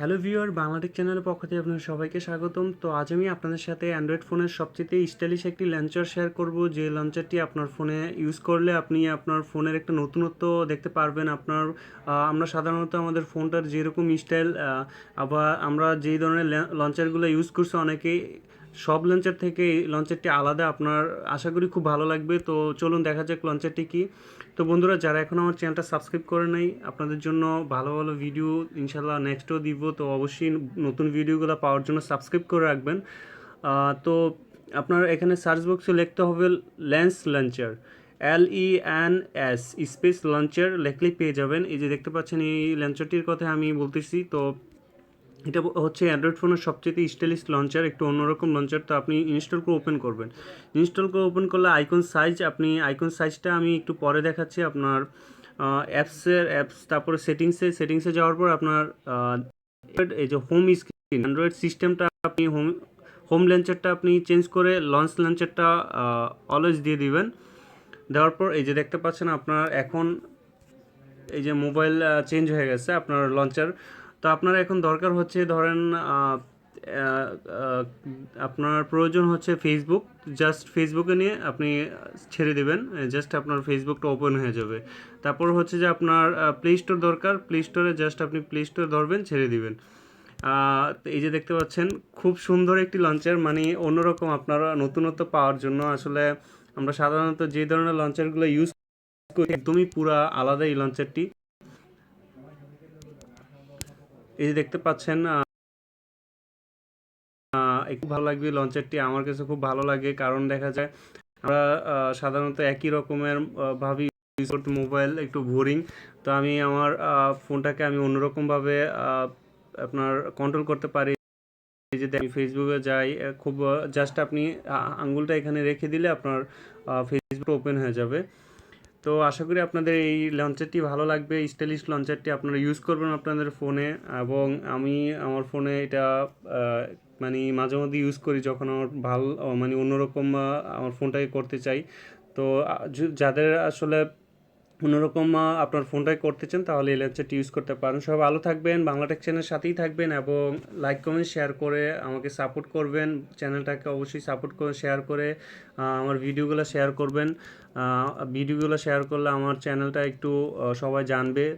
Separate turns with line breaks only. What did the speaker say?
Hello viewer Bangladesh চ্যানেলের পক্ষ থেকে আপনাদের সবাইকে স্বাগতম। তো আজ আমি আপনাদের সাথে অ্যান্ড্রয়েড ফোনের সবচেয়ে স্টাইলিশ একটি লঞ্চার শেয়ার করব। যে লঞ্চারটি আপনার ফোনে ইউজ করলে আপনি আপনার ফোনের একটা নতুনত্ব দেখতে পারবেন। আপনার আমরা সাধারণত আমাদের ফোনটার যেরকম স্টাইল আবার আমরা যেই ধরনের লঞ্চারগুলো ইউজ করছি, অনেকেই সব লঞ্চার থেকে এই লঞ্চারটি আলাদা, আপনার আশা করি খুব ভালো লাগবে। তো চলুন দেখা যাক লঞ্চারটি কী। তো বন্ধুরা, যারা এখন আমার চ্যানেলটা সাবস্ক্রাইব করে নাই, আপনাদের জন্য ভালো ভালো ভিডিও ইনশাল্লাহ নেক্সটও দিব। তো অবশ্যই নতুন ভিডিওগুলো পাওয়ার জন্য সাবস্ক্রাইব করে রাখবেন। তো আপনার এখানে সার্চ বক্সে লিখতে হবে lens launcher L E N S space launcher লেখলেই পেয়ে যাবেন। এই যে দেখতে পাচ্ছেন, এই লঞ্চারটির কথা আমি বলতেছি। তো এটা হচ্ছে অ্যান্ড্রয়েড ফোনের সবচেয়ে স্টাইলিশ লঞ্চার একটু অন্যরকম লঞ্চার তো আপনি ইনস্টল করে ওপেন করবেন। ইনস্টল করে ওপেন করলে আইকন সাইজ আপনি আইকন সাইজটা আমি একটু পরে দেখাচ্ছি আপনার অ্যাপসের অ্যাপস তারপরে সেটিংসে সেটিংসে যাওয়ার পর আপনার এই যে হোম স্ক্রিন অ্যান্ড্রয়েড সিস্টেমটা আপনি হোম হোম লঞ্চারটা আপনি চেঞ্জ করে লঞ্চ লঞ্চারটা অলওয়েজ দিয়ে দিবেন। দেওয়ার পর এই যে দেখতে পাচ্ছেন আপনার এখন এই যে মোবাইল চেঞ্জ হয়ে গেছে আপনার লঞ্চার তো আপনার এখন দরকার হচ্ছে ধরেন আপনার প্রয়োজন হচ্ছে ফেসবুক জাস্ট ফেসবুকে নিয়ে আপনি ছেড়ে দেবেন জাস্ট আপনার ফেসবুকটা ওপেন হয়ে যাবে। তারপর হচ্ছে যে আপনার প্লে স্টোর দরকার প্লে স্টোরে জাস্ট আপনি প্লে স্টোর ধরবেন, ছেড়ে দিবেন। এই যে দেখতে পাচ্ছেন, খুব সুন্দর একটি লঞ্চার মানে অন্যরকম আপনারা নতুনত্ব পাওয়ার জন্য আসলে আমরা সাধারণত যে ধরনের লঞ্চারগুলো ইউজ করি, একদমই পুরা আলাদা এই লঞ্চারটি এই যে দেখতে পাচ্ছেন একটু ভালো লাগবে লঞ্চারটি। আমার কাছে খুব ভালো লাগে, কারণ দেখা যায় আমরা সাধারণত একই রকমের ভাবে ইউজ মোবাইল একটু বোরিং তো আমি আমার ফোনটাকে আমি অন্যরকমভাবে আপনার কন্ট্রোল করতে পারি। যে আমি ফেসবুকে যাই খুব জাস্ট আপনি আঙ্গুলটা এখানে রেখে দিলে আপনার ফেসবুক ওপেন হয়ে যাবে। তো আশা করি আপনাদের এই লঞ্চারটি ভালো লাগবে। স্টাইলিশ লঞ্চারটি আপনারা ইউজ করবেন আপনাদের ফোনে এবং আমি আমার ফোনে এটা মানে মাঝে মধ্যে ইউজ করি যখন আমার ভালো মানে অন্যরকম আমার ফোনটাকে করতে চাই। তো যাদের আসলে অন্যরকম আহ, আপনার ফোনটাই করতে চান তাহলে এই ইউজ করতে পারেন। সবাই ভালো থাকবেন বাংলা টেক চ্যানেলের সাথেই থাকবেন এবং লাইক কমেন্ট শেয়ার করে আমাকে সাপোর্ট করবেন। চ্যানেলটাকে অবশ্যই সাপোর্ট করে শেয়ার করে আমার ভিডিওগুলো শেয়ার করবেন। ভিডিওগুলো শেয়ার করলে আমার চ্যানেলটা একটু সবাই জানবে।